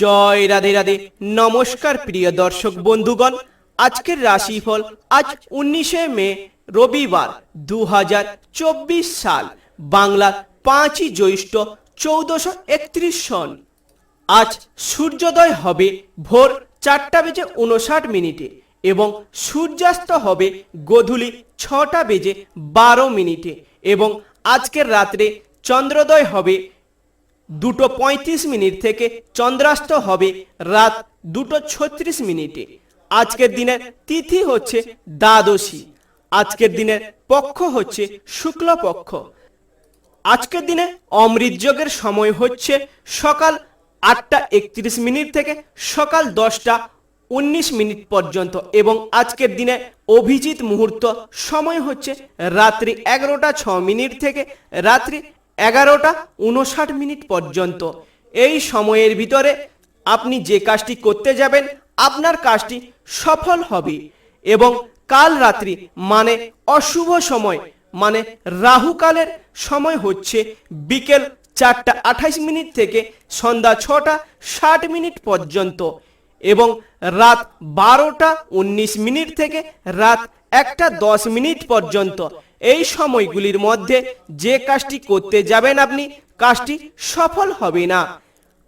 জয় রাধে রাধে। নমস্কার প্রিয় দর্শক বন্ধুগণ, আজকের রাশিফল আজ উনিশে মে, রবিবার দু হাজার চব্বিশ সাল বাংলার পাঁচই জ্যৈষ্ঠ চৌদ্দশো একত্রিশ সন। আজ সূর্যোদয় হবে ভোর চারটা বেজে উনষাট মিনিটে এবং সূর্যাস্ত হবে গধূলি ছটা বেজে বারো মিনিটে এবং আজকের রাত্রে চন্দ্রোদয় হবে দুটো পঁয়ত্রিশ মিনিট থেকে চন্দ্রাস্ত হবে রাত দুটো ছত্রিশ মিনিটে। আজকের দিনের তিথি হচ্ছে দ্বাদশী। আজকের দিনের পক্ষ হচ্ছে শুক্লপক্ষ। আজকের দিনে অমৃত যোগের সময় হচ্ছে সকাল আটটা একত্রিশ মিনিট থেকে সকাল দশটা উনিশ মিনিট পর্যন্ত এবং আজকের দিনে অভিজিৎ মুহূর্ত সময় হচ্ছে রাত্রি এগারোটা ছ মিনিট থেকে রাত্রি এগারোটা উনষাট মিনিট পর্যন্ত। এই সময়ের ভিতরে আপনি যে কাজটি করতে যাবেন, আপনার কাজটি সফল হবে এবং কাল রাত্রি মানে অশুভ সময় মানে রাহুকালের সময় হচ্ছে বিকেল চারটা আঠাইশ মিনিট থেকে সন্ধ্যা ছটা ষাট মিনিট পর্যন্ত এবং রাত বারোটা উনিশ মিনিট থেকে রাত একটা দশ মিনিট পর্যন্ত। এই সময়গুলির মধ্যে যে কাজটি করতে যাবেন আপনি, কাজটি সফল হবে না।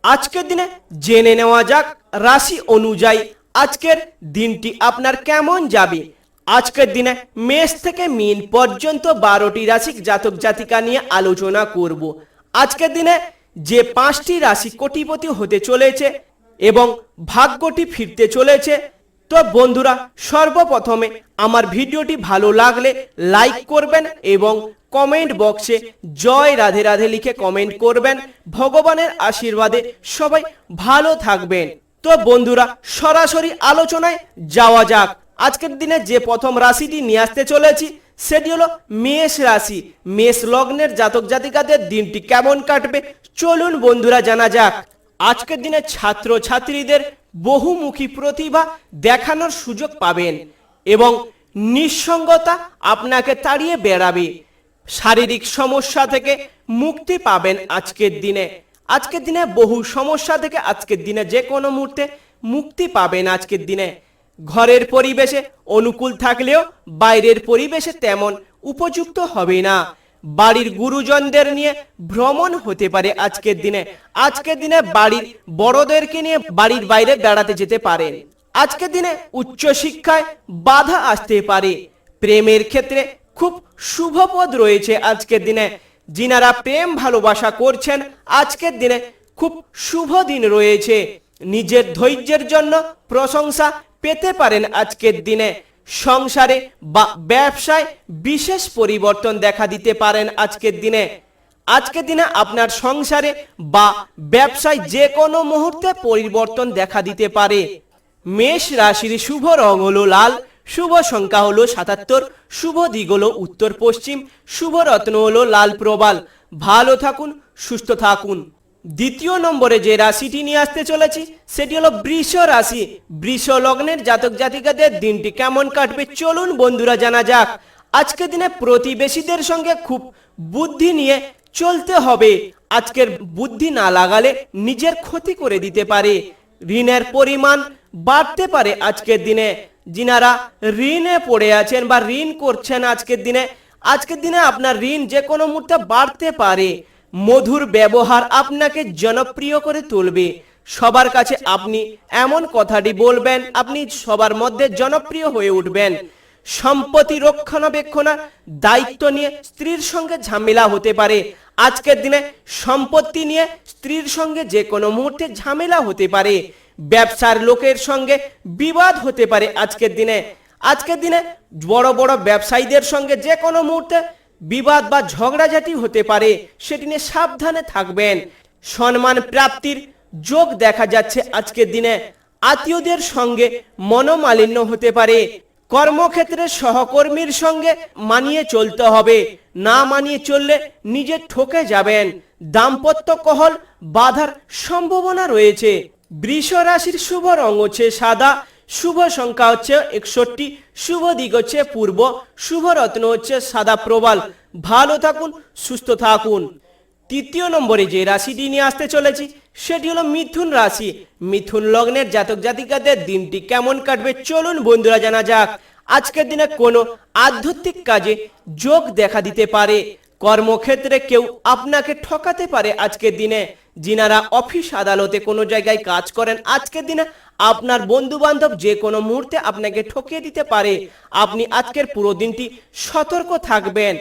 আজকের দিনে জেনে নেওয়া যাক রাশি অনুযায়ী আজকের দিনটি আপনার কেমন যাবে। আজকের দিনে মেষ থেকে মিন পর্যন্ত বারোটি রাশি জাতক জাতিকা নিয়ে আলোচনা করব। আজকের দিনে যে পাঁচটি রাশি কোটিপতি হতে চলেছে এবং ভাগ্যটি ফিরতে চলেছে তো বন্ধুরা, সর্বপ্রথমে আমার ভিডিওটি ভালো লাগলে লাইক করবেন এবং কমেন্ট বক্সে জয় রাধে রাধে লিখে কমেন্ট করবেন। ভগবানের আশীর্বাদে সবাই ভালো থাকবেন। তো বন্ধুরা, সরাসরি আলোচনায় যাওয়া যাক। আজকের দিনে যে প্রথম রাশিটি নিয়ে আসতে চলেছি, সেটি হলো মেষ রাশি। মেষ লগ্নের জাতক জাতিকাদের দিনটি কেমন কাটবে? চলুন বন্ধুরা, জানা যাক। আজকের দিনে ছাত্র ছাত্রীদের বহুমুখী প্রতিভা দেখানোর সুযোগ পাবেন এবং নিঃসঙ্গতা আপনাকে তাড়িয়ে বেড়াবে। শারীরিক সমস্যা থেকে মুক্তি পাবেন আজকের দিনে। আজকের দিনে বহু সমস্যা থেকে আজকের দিনে যে কোনো মুহূর্তে মুক্তি পাবেন আজকের দিনে। ঘরের পরিবেশে অনুকূল থাকলেও বাইরের পরিবেশে তেমন উপযুক্ত হবে না। বাড়ির গুরুজনদের নিয়ে ভ্রমণ হতে পারে আজকের দিনে। আজকের দিনে বাড়ির বড়দেরকে নিয়ে বাড়ির বাইরে বেড়াতে যেতে পারেন আজকের দিনে উচ্চ শিক্ষায় বাধা আসতে পারে। প্রেমের ক্ষেত্রে খুব শুভপদ রয়েছে আজকের দিনে। যিনারা প্রেম ভালোবাসা করছেন, আজকের দিনে খুব শুভ দিন রয়েছে। নিজের ধৈর্যের জন্য প্রশংসা পেতে পারেন আজকের দিনে। সংসারে বা ব্যবসায় বিশেষ পরিবর্তন দেখা দিতে পারেন আজকের দিনে। আজকের দিনে আপনার সংসারে বা ব্যবসায় যে কোনো মুহূর্তে পরিবর্তন দেখা দিতে পারে। মেষ রাশির শুভ রং হলো লাল, শুভ সংখ্যা হলো সাতাত্তর, শুভ দিক হলো উত্তর পশ্চিম, শুভ রত্ন হলো লাল প্রবাল। ভালো থাকুন, সুস্থ থাকুন। দ্বিতীয় নম্বরে যে রাশিটি নিয়ে আসতে চলেছি, সেটি হলো বৃষ রাশি। বৃষ লগ্নের জাতক জাতিকাদের দিনটি কেমন কাটবে চলুন বন্ধুরা জানা যাক। আজকের দিনে প্রতিবেশীদের সঙ্গে খুব বুদ্ধি নিয়ে চলতে হবে। আজকের বুদ্ধি না লাগালে নিজের ক্ষতি করে দিতে পারে। ঋণের পরিমাণ বাড়তে পারে আজকের দিনে। যিনারা ঋণে পড়ে আছেন বা ঋণ করছেন আজকের দিনে আজকের দিনে আপনার ঋণ যে কোনো মুহূর্তে বাড়তে পারে। মধুর ব্যবহার আপনাকে জনপ্রিয় করে তুলবে। সবার কাছে আপনি এমন কথাটি বলবেন, আপনি সবার মধ্যে জনপ্রিয় হয়ে উঠবেন। সম্পত্তি রক্ষণাবেক্ষণার দায়িত্ব নিয়ে স্ত্রীর সঙ্গে ঝামেলা হতে পারে। আজকের দিনে সম্পত্তি নিয়ে স্ত্রীর সঙ্গে যে কোনো মুহূর্তে ঝামেলা হতে পারে। ব্যবসার লোকের সঙ্গে বিবাদ হতে পারে আজকের দিনে। আজকের দিনে বড় বড় ব্যবসায়ীদের সঙ্গে যে কোনো মুহূর্তে বিবাদ বা ঝগড়াঝাটি হতে পারে, সেটি নিয়ে সাবধানে থাকবেন। সম্মান প্রাপ্তির যোগ দেখা যাচ্ছে আজকের দিনে। আত্মীয়দের সঙ্গে মনোমালিন্য হতে পারে। কর্মক্ষেত্রে সহকর্মীর সঙ্গে মানিয়ে চলতে হবে। না মানিয়ে চললে নিজে ঠকে যাবেন। দাম্পত্য কহল বাধার সম্ভাবনা রয়েছে। বৃষ রাশির শুভ রং হচ্ছে সাদা। শুভ সংখ্যা হচ্ছে একষট্টি, শুভ দিক হচ্ছে পূর্ব, শুভ রত্ন হচ্ছে সাদা প্রবাল। ভালো থাকুন, সুস্থ থাকুন। তৃতীয় নম্বরে যে রাশিটি নিয়ে আসতে চলেছি, সেটি হলো মিথুন রাশি। মিথুন লগ্নের জাতক জাতিকাদের দিনটি কেমন কাটবে চলুন বন্ধুরা জানা যাক। আজকের দিনে কোনো আধ্যাত্মিক কাজে যোগ দেখা দিতে পারে। কর্মক্ষেত্রে কেউ আপনাকে ঠকাতে পারে আজকের দিনে। যিনারা অফিস আদালতে কোনো জায়গায় কাজ করেন, আজকের দিনে আপনার বন্ধু বান্ধব যে কোনো মুহূর্তে আপনাকে ঠকিয়ে দিতে পারে। আপনি আজকের পুরো দিনটি সতর্ক থাকবেন।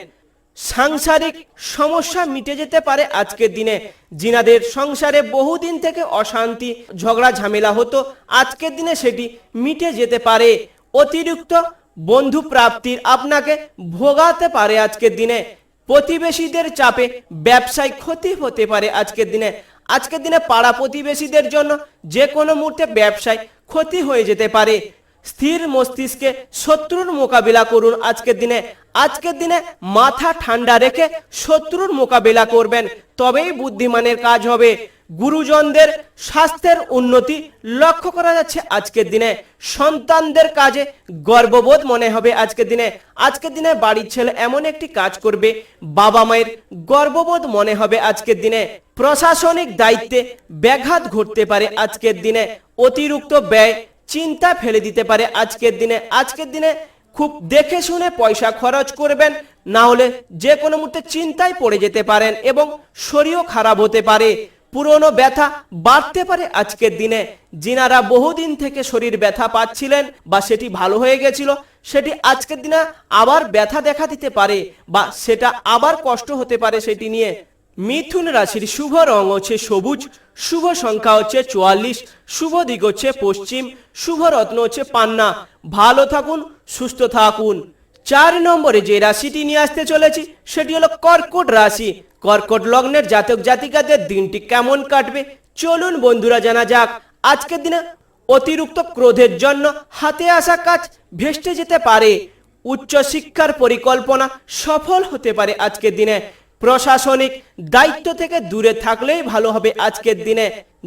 সাংসারিক সমস্যা মিটে যেতে পারে আজকের দিনে। জিনাদের সংসারে বহুদিন থেকে অশান্তি, ঝগড়া, ঝামেলা হতো, আজকের দিনে সেটি মিটে যেতে পারে। অতিরিক্ত বন্ধু প্রাপ্তির আপনাকে ভোগাতে পারে আজকের দিনে। প্রতিবেশীদের চাপে ব্যবসায় ক্ষতি হতে পারে আজকের দিনে। আজকের দিনে পাড়া প্রতিবেশীদের জন্য যে কোনো মুহূর্তে ব্যবসায় ক্ষতি হয়ে যেতে পারে। স্থির মস্তিষ্কে শত্রুর মোকাবিলা করুন আজকের দিনে। আজকের দিনে মাথা ঠান্ডা রেখে শত্রুর মোকাবিলা করবেন, তবেই বুদ্ধিমানের কাজ হবে। গুরুজনদের স্বাস্থ্যের উন্নতি লক্ষ্য করা যাচ্ছে আজকের দিনে। সন্তানদের কাজে গর্ববোধ মনে হবে আজকের দিনে। আজকের দিনে বাড়ির ছেলে এমন একটি কাজ করবে, বাবা মায়ের গর্ববোধ মনে হবে আজকের দিনে। প্রশাসনিক দায়িত্বে ব্যাঘাত ঘটতে পারে আজকের দিনে। অতিরিক্ত ব্যয় চিন্তা ফেলে দিতে পারে আজকের দিনে। আজকের দিনে খুব দেখে শুনে পয়সা খরচ করবেন, না হলে যে কোনো মুহূর্তে চিন্তায় পড়ে যেতে পারেন এবং শরীরও খারাপ হতে পারে। পুরনো ব্যথা বাড়তে পারে আজকের দিনে। যিনারা বহুদিন থেকে শরীর ব্যথা পাচ্ছিলেন বা সেটি ভালো হয়ে গেছিল, সেটি আজকের দিনে আবার ব্যথা দেখা দিতে পারে বা সেটা আবার কষ্ট হতে পারে সেটি নিয়ে। মিথুন রাশির শুভ রং হচ্ছে সবুজ, শুভ সংখ্যা হচ্ছে চুয়াল্লিশ, শুভ দিক হচ্ছে পশ্চিম, শুভ রত্ন হচ্ছে পান্না। ভালো থাকুন, সুস্থ থাকুন। চার নম্বরে যে রাশিটি নিয়ে আসতে চলেছি, সেটি হলো কর্কট রাশি। কর্কট লগ্নের জাতক জাতিকাদের দিনটি কেমন কাটবে? চলুন বন্ধুরা, জানা যাক। আজকের দিনে অতিরিক্ত ক্রোধের জন্য হাতে আসা কাজ ভেস্তে যেতে পারে। উচ্চ শিক্ষার পরিকল্পনা সফল হতে পারে আজকের দিনে। প্রশাসনিক দায়িত্ব থেকে দূরে থাকলেই ভালো হবে আজকের দিনে।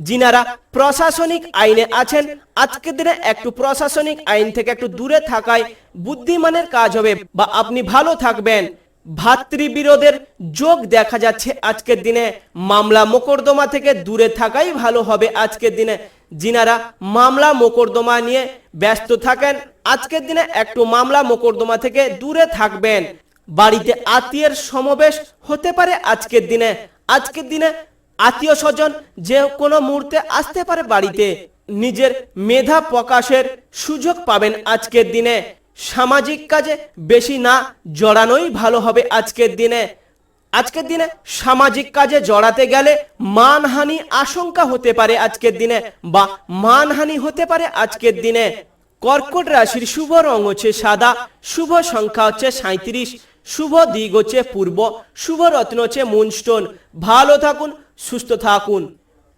যিনারা প্রশাসনিক আইনে আছেন, আজকের দিনে একটু প্রশাসনিক আইন থেকে একটু দূরে থাকায় বুদ্ধিমানের কাজ হবে বা আপনি ভালো থাকবেন। ভাতৃবিরোধের যোগ দেখা যাচ্ছে আজকের দিনে। মামলা মোকদ্দমা থেকে দূরে থাকাই ভালো হবে আজকের দিনে। যিনারা মামলা মোকদ্দমা নিয়ে ব্যস্ত থাকেন, আজকের দিনে একটু মামলা মোকদ্দমা থেকে দূরে থাকবেন। বাড়িতে আত্মীয়ের সমাবেশ হতে পারে আজকের দিনে। আজকের দিনে আত্মীয় স্বজন যে কোনো মুহূর্তে আসতে পারে বাড়িতে। নিজের মেধা প্রকাশের সুযোগ পাবেন আজকের দিনে। সামাজিক কাজে বেশি না জড়ানোই ভালো হবে আজকের দিনে। আজকের দিনে সামাজিক কাজে জড়াতে গেলে মানহানি আশঙ্কা হতে পারে আজকের দিনে বা মানহানি হতে পারে আজকের দিনে। কর্কট রাশির শুভ রং হচ্ছে সাদা, শুভ সংখ্যা হচ্ছে সাঁত্রিশ শুভ দিক হচ্ছে পূর্ব, শুভ রত্ন হচ্ছে মুনস্টোন। ভালো থাকুন, সুস্থ থাকুন।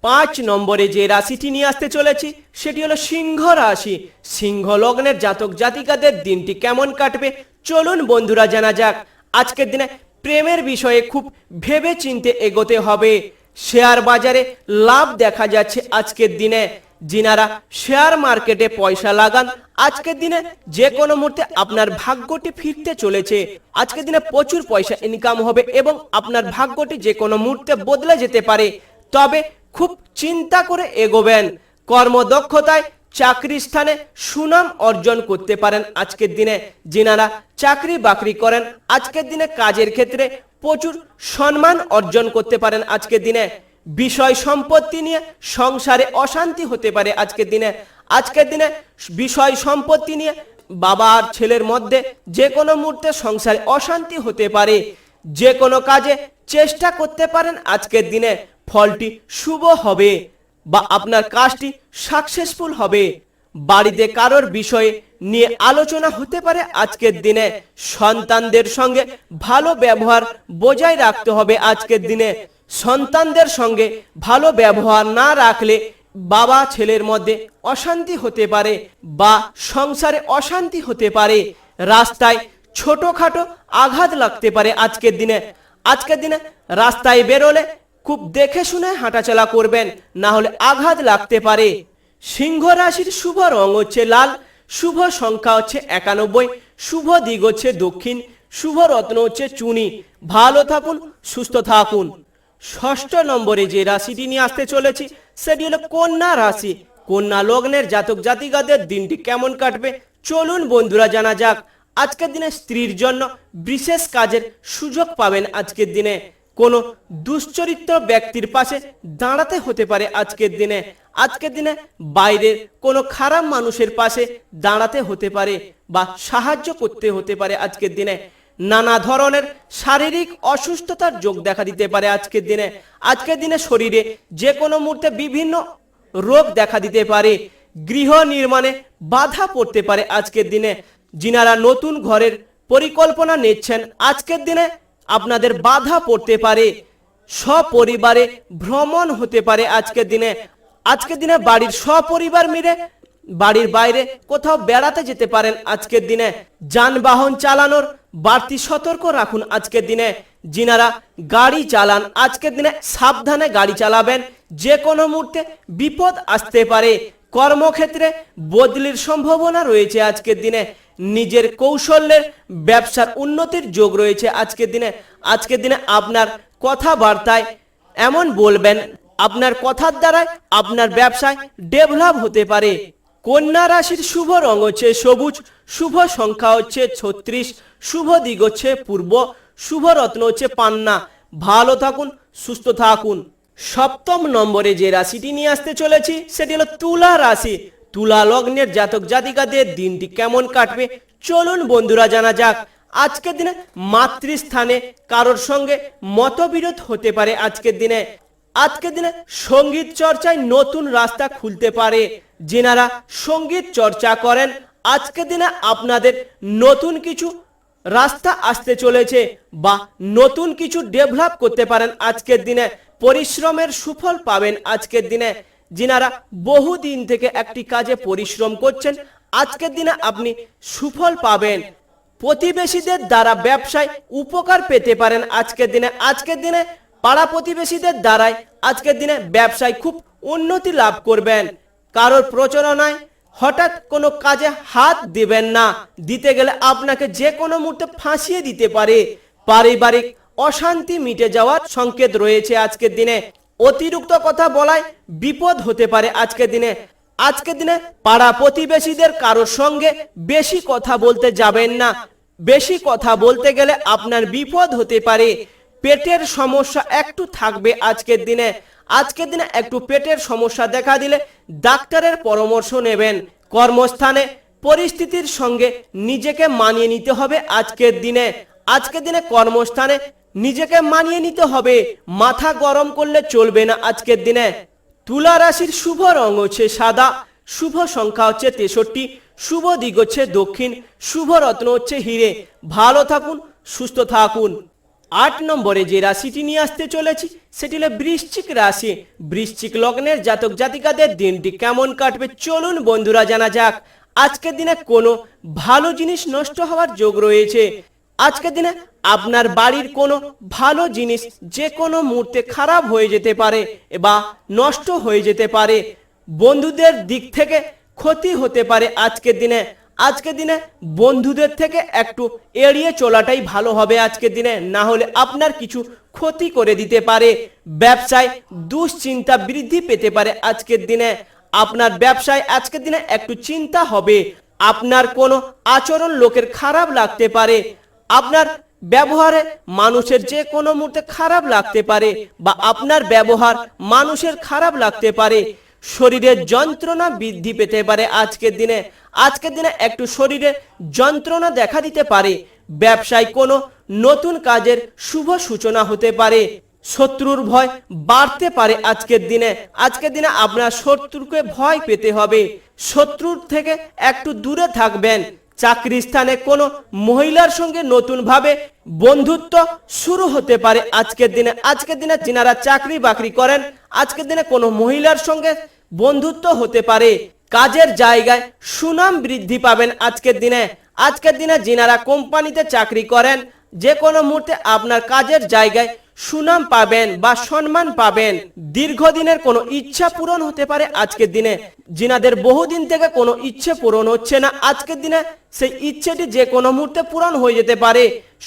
পাঁচ নম্বরে যে রাশিটি নিয়ে আসতে চলেছি, সেটি হলো সিংহ রাশি। সিংহ লগ্নের জাতক জাতিকাদের দিনটি কেমন কাটবে? চলুন বন্ধুরা, জানা যাক। আজকের দিনে প্রেমের বিষয়ে খুব ভেবে চিনতে এগোতে হবে। শেয়ার বাজারে লাভ দেখা যাচ্ছে আজকের দিনে। যিনারা শেয়ার মার্কেটে পয়সা লাগান, আজকের দিনে যে কোনো মুহূর্তে আপনার ভাগ্যটি ফিরতে চলেছে। আজকের দিনে প্রচুর পয়সা ইনকাম হবে এবং আপনার ভাগ্যটি যে কোনো মুহূর্তে বদলে যেতে পারে। তবে খুব চিন্তা করে এগোবেন। কর্মদক্ষতায় চাকরি স্থানে সুনাম অর্জন করতে পারেন আজকের দিনে। যিনারা চাকরি বাকরি করেন, আজকের দিনে কাজের ক্ষেত্রে প্রচুর সম্মান অর্জন করতে পারেন আজকের দিনে। বিষয় সম্পত্তি নিয়ে সংসারে অশান্তি হতে পারে আজকের দিনে। আজকের দিনে বিষয় সম্পত্তি নিয়ে বাবা আর ছেলের মধ্যে যে কোনো মুহূর্তে সংসারে অশান্তি হতে পারে। যে কোনো কাজে চেষ্টা করতে পারেন আজকের দিনে। ফলটি শুভ হবে বা আপনার কাজটি সাকসেসফুল হবে। বাড়িতে কারোর বিষয়ে নিয়ে আলোচনা হতে পারে আজকের দিনে। সন্তানদের সঙ্গে ভালো ব্যবহার বজায় রাখতে হবে আজকের দিনে। সন্তানদের সঙ্গে ভালো ব্যবহার না রাখলে বাবা ছেলের মধ্যে অশান্তি হতে পারে বা সংসারে অশান্তি হতে পারে। রাস্তায় ছোটখাটো আঘাত লাগতে পারে আজকের দিনে। আজকের দিনে রাস্তায় বেরোলে খুব দেখে শুনে হাঁটাচলা করবেন, না হলে আঘাত লাগতে পারে। সিংহ রাশির শুভ রং হচ্ছে লাল, শুভ সংখ্যা হচ্ছে একানব্বই, শুভ দিক হচ্ছে দক্ষিণ, শুভ রত্ন হচ্ছে চুনি। ভালো থাকুন, সুস্থ থাকুন। ষষ্ঠ নম্বরে যে রাশিটি নিয়ে আসতে চলেছি, সেটি হলো কন্যা রাশি। কন্যা লগ্নের জাতক জাতিকাদের দিনটি কেমন কাটবে, চলুন বন্ধুরা জানা যাক। আজকের দিনে স্ত্রীর জন্য বিশেষ কাজের সুযোগ পাবেন আজকের দিনে। কোনো দুশ্চরিত্র ব্যক্তির পাশে দাঁড়াতে হতে পারে আজকের দিনে। আজকের দিনে বাইরের কোনো খারাপ মানুষের পাশে দাঁড়াতে হতে পারে বা সাহায্য করতে হতে পারে আজকের দিনে। নানা ধরনের শারীরিক অসুস্থতার যোগ দেখা দিতে পারে আজকের দিনে। আজকের দিনে শরীরে যে কোনো মুহূর্তে বিভিন্ন রোগ দেখা দিতে পারে। গৃহ নির্মাণে বাধা পড়তে পারে আজকের দিনে। যিনারা নতুন ঘরের পরিকল্পনা নিচ্ছেন, আজকের দিনে আপনাদের বাধা পড়তে পারে, সপরিবারে ভ্রমণ হতে পারে আজকের দিনে। আজকের দিনে বাড়ির সপরিবার মিলে বাড়ির বাইরে কোথাও বেড়াতে যেতে পারেন আজকের দিনে। যানবাহন চালানোর বাড়তি সতর্ক রাখুন আজকের দিনে। যিনারা গাড়ি চালান, আজকের দিনে সাবধানে গাড়ি চালাবেন। যে কোনো মুহূর্তে বিপদ আসতে পারে। কর্মক্ষেত্রে বদলির সম্ভাবনা রয়েছে আজকের দিনে। নিজের কৌশলের ব্যবসার উন্নতির যোগ রয়েছে আজকের দিনে। আজকের দিনে আপনার কথাবার্তায় এমন বলবেন, আপনার কথার দ্বারাই আপনার ব্যবসায় ডেভেলপ হতে পারে। কন্যা রাশির শুভ রং হচ্ছে সবুজ, শুভ সংখ্যা হচ্ছে ছত্রিশ, শুভ দিক হচ্ছে পূর্ব, শুভ রত্ন হচ্ছে পান্না। ভালো থাকুন, সুস্থ থাকুন। সপ্তম নম্বরে যে রাশিটি নিয়ে আসতে চলেছি, সেটি হলো তুলা রাশি। তুলা লগ্নের জাতক জাতিকাদের দিনটি কেমন কাটবে? চলুন বন্ধুরা, জানা যাক। আজকের দিনে মাতৃস্থানে কারোর সঙ্গে মতবিরোধ হতে পারে আজকের দিনে। আজকের দিনে সংগীত চর্চায় নতুন রাস্তা খুলতে পারে। যেনারা সংগীত চর্চা করেন, আজকের দিনে আপনাদের নতুন কিছু রাস্তা আসতে চলেছে বা নতুন কিছু ডেভেলপ করতে পারেন আজকের দিনে। পরিশ্রমের সুফল পাবেন আজকের দিনে। যিনারা বহু দিন থেকে একটি কাজে পরিশ্রম করছেন, আজকের দিনে আপনি সুফল পাবেন। প্রতিবেশীদের দ্বারা ব্যবসায় উপকার পেতে পারেন আজকের দিনে। আজকের দিনে পাড়া প্রতিবেশীদের দ্বারাই আজকের দিনে ব্যবসায় খুব উন্নতি লাভ করবেন। কারোর প্রচারণায় হঠাৎ কোনো কাজে হাত দিবেন না। দিতে গেলে আপনাকে যে কোনো মুহূর্তে ফাঁসিয়ে দিতে পারে। পারিবারিক অশান্তি মিটে যাওয়ার সংকেত রয়েছে আজকের দিনে। অতিরিক্ত কথা বলায় বিপদ হতে পারে আজকের দিনে। আজকের দিনে পাড়া প্রতিবেশীদের কারোর সঙ্গে বেশি কথা বলতে যাবেন না। বেশি কথা বলতে গেলে আপনার বিপদ হতে পারে। পেটের সমস্যা একটু থাকবে আজকের দিনে। আজকের দিনে একটু পেটের সমস্যা দেখা দিলে ডাক্তারের পরামর্শ নেবেন। কর্মস্থানে পরিস্থিতির সঙ্গে নিজেকে মানিয়ে নিতে হবে আজকের দিনে। আজকের দিনে কর্মস্থানে নিজেকে মানিয়ে নিতে হবে। মাথা গরম করলে চলবে না আজকের দিনে। তুলা রাশির শুভ রং হচ্ছে সাদা, শুভ সংখ্যা হচ্ছে তেষট্টি, শুভ দিক হচ্ছে দক্ষিণ, শুভ রত্ন হচ্ছে হিরে। ভালো থাকুন, সুস্থ থাকুন। আট নম্বরে যে রাশিটি নিয়ে আসতে চলেছি, সেটি হলো বৃশ্চিক রাশি। বৃশ্চিক লগ্নের জাতক জাতিকাদের দিনটি কেমন কাটবে চলুন বন্ধুরা জানা যাক। আজকের দিনে কোনো ভালো জিনিস নষ্ট হওয়ার যোগ রয়েছে। আজকের দিনে আপনার বাড়ির কোনো ভালো জিনিস যে কোনো মুহূর্তে খারাপ হয়ে যেতে পারে বা নষ্ট হয়ে যেতে পারে, বন্ধুদের দিক থেকে ক্ষতি হতে পারে আজকের দিনে। আজকের দিনে বন্ধুদের থেকে একটু এড়িয়ে চলাটাই ভালো হবে আজকের দিনে, না হলে আপনার কিছু ক্ষতি করে দিতে পারে। ব্যবসায় দুশ্চিন্তা বৃদ্ধি পেতে পারে আজকের দিনে। আপনার ব্যবসায় আজকের দিনে একটু চিন্তা হবে। আপনার কোনো আচরণ লোকের খারাপ লাগতে পারে। আপনার ব্যবহারে মানুষের যে কোনো মুহূর্তে খারাপ লাগতে পারে বা আপনার ব্যবহার মানুষের খারাপ লাগতে পারে, শরীরের যন্ত্রণা বৃদ্ধি পেতে পারে আজকের দিনে। আজকের দিনে একটু শরীরে যন্ত্রণা দেখা দিতে পারে। ব্যবসায় কোনো নতুন কাজের শুভ সূচনা হতে পারে। শত্রুর ভয় বাড়তে পারে আজকের দিনে। আজকের দিনে আপনার শত্রুকে ভয় পেতে হবে। শত্রুর থেকে একটু দূরে থাকবেন। চাকরি স্থানে কোনো মহিলার সঙ্গে নতুন ভাবে বন্ধুত্ব শুরু হতে পারে। আজকের দিনে আজকের দিনে যিনারা চাকরি বাকরি করেন, আজকের দিনে কোনো মহিলার সঙ্গে বন্ধুত্ব হতে পারে। কাজের জায়গায় সুনাম বৃদ্ধি পাবেন আজকের দিনে। আজকের দিনে যিনারা কোম্পানিতে চাকরি করেন, যে কোনো মুহূর্তে আপনার কাজের জায়গায় সুনাম পাবেন বা সম্মান পাবেন, দীর্ঘদিনের কোনো ইচ্ছা পূরণ হতে পারে আজকের দিনে। যিনাদের বহুদিন থেকে কোনো ইচ্ছে পূরণ হচ্ছে না। আজকের দিনে সেই ইচ্ছেটি যে কোনো মুহূর্তে পূরণ হয়ে যেতে পারে।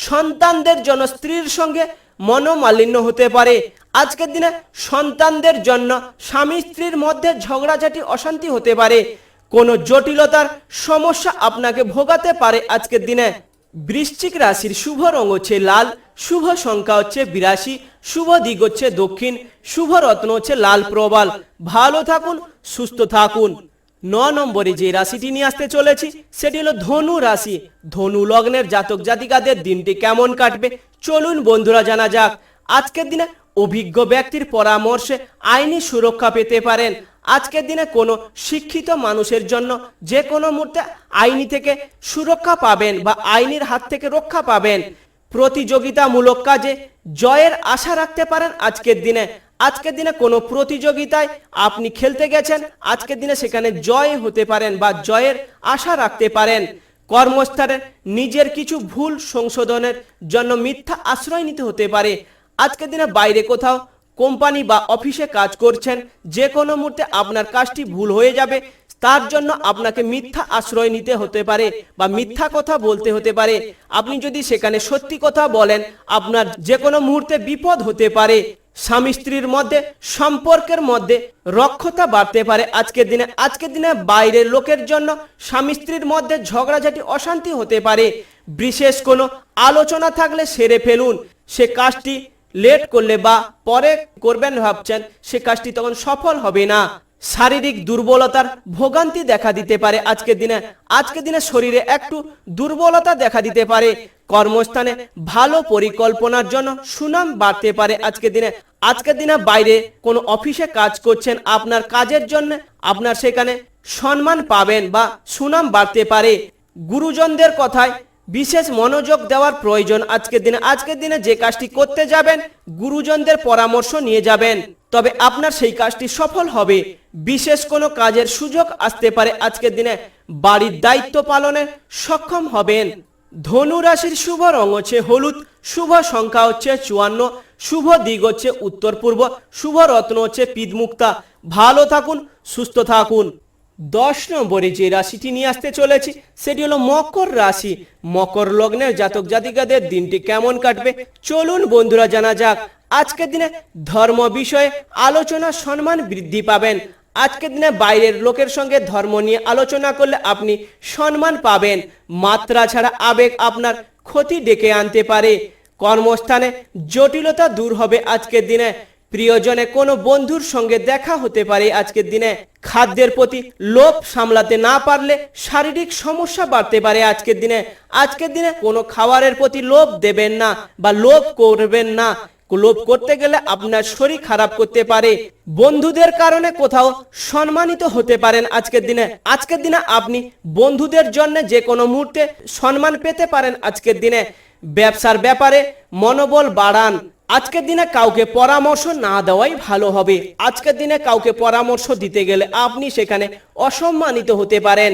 সন্তানদের জন্য স্ত্রীর সঙ্গে মনোমালিন্য হতে পারে। আজকের দিনে সন্তানদের জন্য স্বামী স্ত্রীর মধ্যে ঝগড়াঝাটি, অশান্তি হতে পারে। কোনো জটিলতার সমস্যা আপনাকে ভোগাতে পারে আজকের দিনে। বৃশ্চিক রাশির শুভ রং হচ্ছে লাল, শুভ সংখ্যা হচ্ছে বিরাশি, শুভ দিক হচ্ছে দক্ষিণ, শুভ রত্ন হচ্ছে লাল প্রবাল। ভালো থাকুন, সুস্থ থাকুন। ন নম্বরে যে রাশিটি নিয়ে আসতে চলেছি, সেটি হলো ধনু রাশি। ধনু লগ্নের জাতক জাতিকাদের দিনটি কেমন কাটবে? চলুন বন্ধুরা, জানা যাক। আজকের দিনে অভিজ্ঞ ব্যক্তির পরামর্শে আইনি সুরক্ষা পেতে পারেন। আজকের দিনে কোনো শিক্ষিত মানুষের জন্য যে কোনো মুহূর্তে আইনি থেকে সুরক্ষা পাবেন বা আইনের হাত থেকে রক্ষা পাবেন। প্রতিযোগিতামূলক কাজে জয়ের আশা রাখতে পারেন আজকের দিনে। আজকের দিনে কোনো প্রতিযোগিতায় আপনি খেলতে গেছেন, আজকের দিনে সেখানে জয় হতে পারেন বা জয়ের আশা রাখতে পারেন। কর্মস্থলে নিজের কিছু ভুল সংশোধনের জন্য মিথ্যা আশ্রয় নিতে হতে পারে। আজকের দিনে বাইরে কোথাও কোম্পানি বা অফিসে কাজ করছেন, যে কোনো মুহূর্তে আপনার কাজটি ভুল হয়ে যাবে, তার জন্য আপনাকে মিথ্যা আশ্রয় নিতে হতে পারে বা মিথ্যা কথা বলতে হতে পারে। আপনি যদি সেখানে সত্যি কথা বলেন, আপনার যে কোনো মুহূর্তে বিপদ হতে পারে। স্বামী স্ত্রীর মধ্যে, সম্পর্কের মধ্যে রক্ষতা বাড়তে পারে আজকের দিনে। আজকের দিনে বাইরের লোকের জন্য স্বামী স্ত্রীর মধ্যে ঝগড়াঝাটি, অশান্তি হতে পারে। বিশেষ কোনো আলোচনা থাকলে সেরে ফেলুন। সে কাজটি লেট করলে বা পরে করবেন ভাবছেন, সে কাজটি তখন সফল হবে না। শারীরিক দুর্বলতার ভোগান্তি দেখা দিতে পারে আজকের দিনে। আজকের দিনে শরীরে একটু দুর্বলতা দেখা দিতে পারে। কর্মস্থানে ভালো পরিকল্পনার জন্য সুনাম বাড়তে পারে আজকের দিনে। আজকের দিনে বাইরে কোনো অফিসে কাজ করছেন, আপনার কাজের জন্য আপনার সেখানে সম্মান পাবেন বা সুনাম বাড়তে পারে। গুরুজনদের কথায় বিশেষ মনোযোগ দেওয়ার প্রয়োজন আজকের দিনে। আজকের দিনে যে কাজটি করতে যাবেন, গুরুজনদের পরামর্শ নিয়ে যাবেন। তবে আপনার সেই কাজটি সফল হবে। বিশেষ কোনো কাজের সুযোগ আসতে পারে আজকের দিনে। বাড়ির দায়িত্ব পালনে সক্ষম হবেন। ধনু রাশির শুভ রং হচ্ছে হলুদ, শুভ সংখ্যা হচ্ছে চুয়ান্ন, শুভ দিক হচ্ছে উত্তর পূর্ব, শুভ রত্ন হচ্ছে পিদমুক্তা ভালো থাকুন, সুস্থ থাকুন। দশ নম্বরে যে রাশিটি নিয়ে আসতে চলেছি, সেটি হলো মকর রাশি। মকর লগ্নের জাতক জাতিকাদের দিনটি কেমন কাটবে? চলুন বন্ধুরা, জানা যাক। আজকের দিনে ধর্ম বিষয়ে আলোচনা সম্মান বৃদ্ধি পাবেন। আজকের দিনে বাইরের লোকের সঙ্গে ধর্ম নিয়ে আলোচনা করলে আপনি সম্মান পাবেন। মাত্রা ছাড়া আবেগ আপনার ক্ষতি ডেকে আনতে পারে। কর্মস্থানে জটিলতা দূর হবে আজকের দিনে। প্রিয়জনে কোনো বন্ধুর সঙ্গে দেখা হতে পারে আজকের দিনে। খাদ্যের প্রতি লোভ সামলাতে না পারলে শারীরিক সমস্যা বাড়তে পারে আজকের দিনে। আজকের দিনে কোনো খাবারের প্রতি লোভ দেবেন না বা লোভ করবেন না। লোভ করতে গেলে আপনার শরীর খারাপ করতে পারে। বন্ধুদের কারণে কোথাও সম্মানিত হতে পারেন আজকের দিনে। আজকের দিনে আপনি বন্ধুদের জন্য যে কোনো মুহূর্তে সম্মান পেতে পারেন আজকের দিনে। ব্যবসার ব্যাপারে মনোবল বাড়ান। আজকের দিনে কাউকে পরামর্শ না দেওয়াই ভালো হবে। আজকের দিনে কাউকে পরামর্শ দিতে গেলে আপনি সেখানে অসম্মানিত হতে পারেন।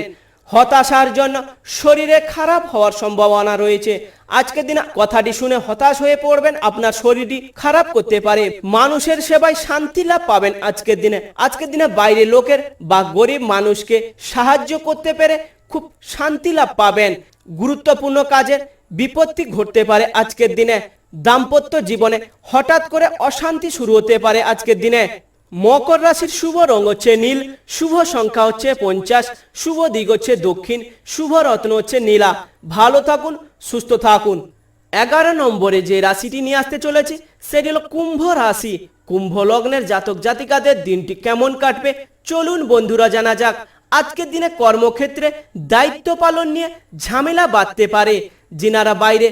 হতাশার জন্য শরীরে খারাপ হওয়ার সম্ভাবনা রয়েছে। আজকের দিনে কথাটি শুনে হতাশ হয়ে পড়বেন, আপনার শরীরটি খারাপ করতে পারে। মানুষের সেবায় শান্তি লাভ পাবেন আজকের দিনে। আজকের দিনে বাইরে লোকের বা গরিব মানুষকে সাহায্য করতে পেরে খুব শান্তি লাভ পাবেন। গুরুত্বপূর্ণ কাজে বিপত্তি ঘটতে পারে আজকের দিনে। দাম্পত্য জীবনে হঠাৎ করে অশান্তি শুরু হতে পারে আজকের দিনে। মকর রাশির শুভ রং হচ্ছে নীল, শুভ সংখ্যা হচ্ছে পঞ্চাশ, শুভ দিক হচ্ছে দক্ষিণ, শুভ রত্ন হচ্ছে নীলা। ভালো থাকুন, সুস্থ থাকুন। এগারো নম্বরে যে রাশিটি নিয়ে আসতে চলেছি, সেটি হলো কুম্ভ রাশি। কুম্ভ লগ্নের জাতক জাতিকাদের দিনটি কেমন কাটবে? চলুন বন্ধুরা, জানা যাক। আজকের দিনে কর্মক্ষেত্রে দায়িত্ব পালন নিয়ে ঝামেলা বাঁধতে পারে। যিনারা বাইরে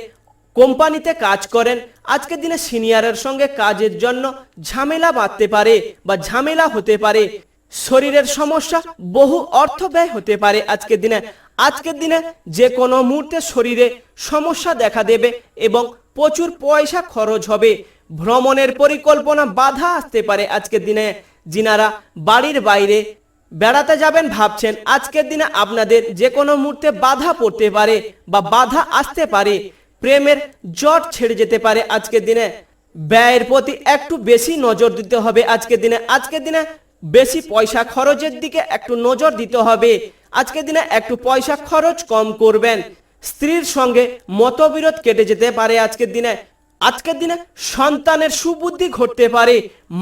কোম্পানিতে কাজ করেন, আজকের দিনে সিনিয়রের সঙ্গে কাজের জন্য ঝামেলা বাঁধতে পারে বা ঝামেলা হতে পারে। শরীরের সমস্যা, বহু অর্থ ব্যয় হতে পারে আজকের দিনে। আজকের দিনে যে কোনো মুহূর্তে শরীরে সমস্যা দেখা দেবে এবং প্রচুর পয়সা খরচ হবে। ভ্রমণের পরিকল্পনা বাধা আসতে পারে আজকের দিনে। যিনারা বাড়ির বাইরে বেড়াতে যাবেন ভাবছেন, আজকের দিনে আপনাদের যে কোনো মুহূর্তে বাধা পড়তে পারে বা বাধা আসতে পারে। প্রেমের জট ছেড়ে যেতে পারে আজকের দিনে। ব্যয়ের প্রতি একটু বেশি নজর দিতে হবে আজকের দিনে। আজকের দিনে বেশি পয়সা খরচের দিকে একটু নজর দিতে হবে। আজকের দিনে একটু পয়সা খরচ কম করবেন। স্ত্রীর সঙ্গে মতবিরোধ কেটে যেতে পারে আজকের দিনে। আজকের দিনে সন্তানের সুবুদ্ধি ঘটতে পারে।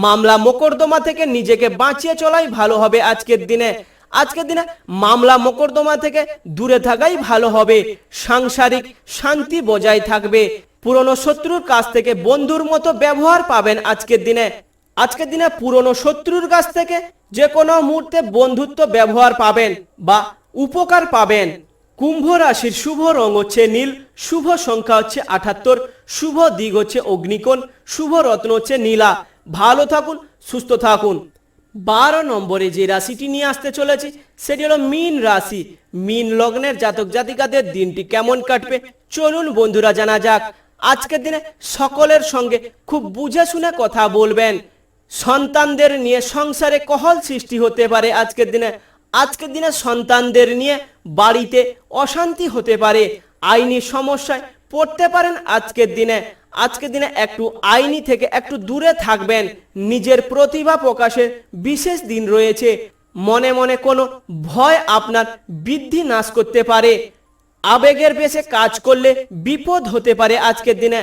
মামলা মোকদ্দমা থেকে নিজেকে বাঁচিয়ে চলাই ভালো হবে আজকের দিনে। আজকের দিনে মামলা মোকদ্দমা থেকে দূরে থাকাই ভালো হবে। সাংসারিক শান্তি বজায় থাকবে। পুরনো শত্রুর কাছ থেকে বন্ধুর মতো ব্যবহার পাবেন আজকের দিনে। আজকের দিনে পুরনো শত্রুর কাছ থেকে যে কোনো মুহূর্তে বন্ধুত্ব ব্যবহার পাবেন বা উপকার পাবেন। কুম্ভ রাশির শুভ রং হচ্ছে নীল, শুভ সংখ্যা হচ্ছে আঠাত্তর শুভ দিক হচ্ছে অগ্নিকোণ, শুভ রত্ন হচ্ছে নীলা। ভালো থাকুন, সুস্থ থাকুন। বারো নম্বরে যে রাশিটি নিয়ে আসতে চলেছি, সেটি হলো মীন রাশি। মীন লগ্নের জাতক জাতিকাদের দিনটি কেমন কাটবে? চলুন বন্ধুরা, জানা যাক। আজকের দিনে সকলের সঙ্গে খুব বুঝে শুনে কথা বলবেন। সন্তানদের নিয়ে সংসারে কহল সৃষ্টি হতে পারে আজকের দিনে। আজকের দিনে সন্তানদের নিয়ে বাড়িতে অশান্তি হতে পারে, আইনি সমস্যায় পড়তে পারেন আজকের দিনে। আজকের দিনে একটু আইনি থেকে একটু দূরে থাকবেন। নিজের প্রতিভা প্রকাশের বিশেষ দিন রয়েছে। মনে মনে কোনো ভয় আপনার বৃদ্ধি নাশ করতে পারে। আবেগের বেশে কাজ করলে বিপদ হতে পারে আজকের দিনে।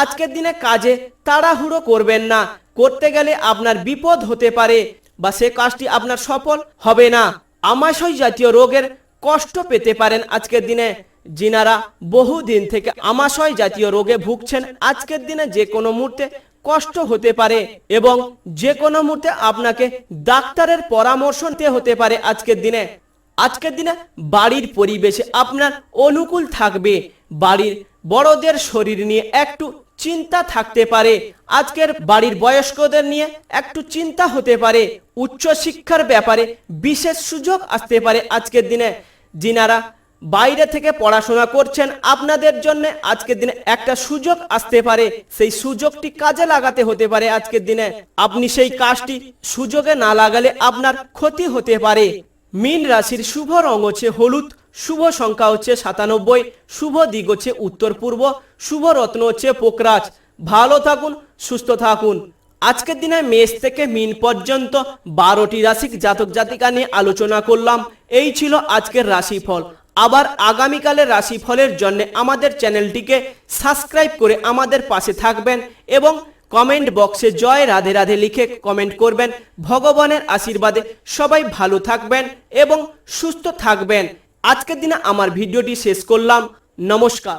আজকের দিনে কাজে তাড়াহুড়ো করবেন না। করতে গেলে আপনার বিপদ হতে পারে বা সে কাজটি আপনার সফল হবে না। আমাশয় জাতীয় রোগের কষ্ট পেতে পারেন আজকের দিনে। যিনারা বহুদিন থেকে আমাশয় জাতীয় রোগে ভুগছেন, আজকের দিনে যে কোনো মুহূর্তে কষ্ট হতে পারে এবং যে কোনো মুহূর্তে আপনাকে ডাক্তারের পরামর্শ নিতে হতে পারে আজকের দিনে। আজকের দিনে বাড়ির পরিবেশে আপনার অনুকূল থাকবে। বাড়ির বড়দের শরীর নিয়ে একটু চিন্তা থাকতে পারে। আজকের বাড়ির বয়স্কদের নিয়ে একটু চিন্তা হতে পারে। উচ্চ শিক্ষার ব্যাপারে বিশেষ সুযোগ আসতে পারে আজকের দিনে। যিনারা বাইরে থেকে পড়াশোনা করছেন, আপনাদের জন্য আজকের দিনে একটা সুযোগ আসতে পারে। সেই সুযোগটি কাজে লাগাতে হতে পারে আজকের দিনে। আপনি সেই কাজটি সুযোগে না লাগালে আপনার ক্ষতি হতে পারে। মীন রাশির শুভ রং হচ্ছে হলুদ। শুভ সংখ্যা হচ্ছে সাতানব্বই, শুভ দিক হচ্ছে উত্তর পূর্ব, শুভ রত্ন হচ্ছে পোকরাজ। ভালো থাকুন, সুস্থ থাকুন। আজকের দিনে মেষ থেকে মিন পর্যন্ত বারোটি রাশি জাতক জাতিকা নিয়ে আলোচনা করলাম। এই ছিল আজকের রাশিফল। আবার আগামীকালের রাশিফলের জন্য আমাদের চ্যানেলটিকে সাবস্ক্রাইব করে আমাদের পাশে থাকবেন এবং কমেন্ট বক্সে জয় রাধে রাধে লিখে কমেন্ট করবেন। ভগবানের আশীর্বাদে সবাই ভালো থাকবেন এবং সুস্থ থাকবেন। আজকের দিনে আমার ভিডিওটি শেষ করলাম। নমস্কার।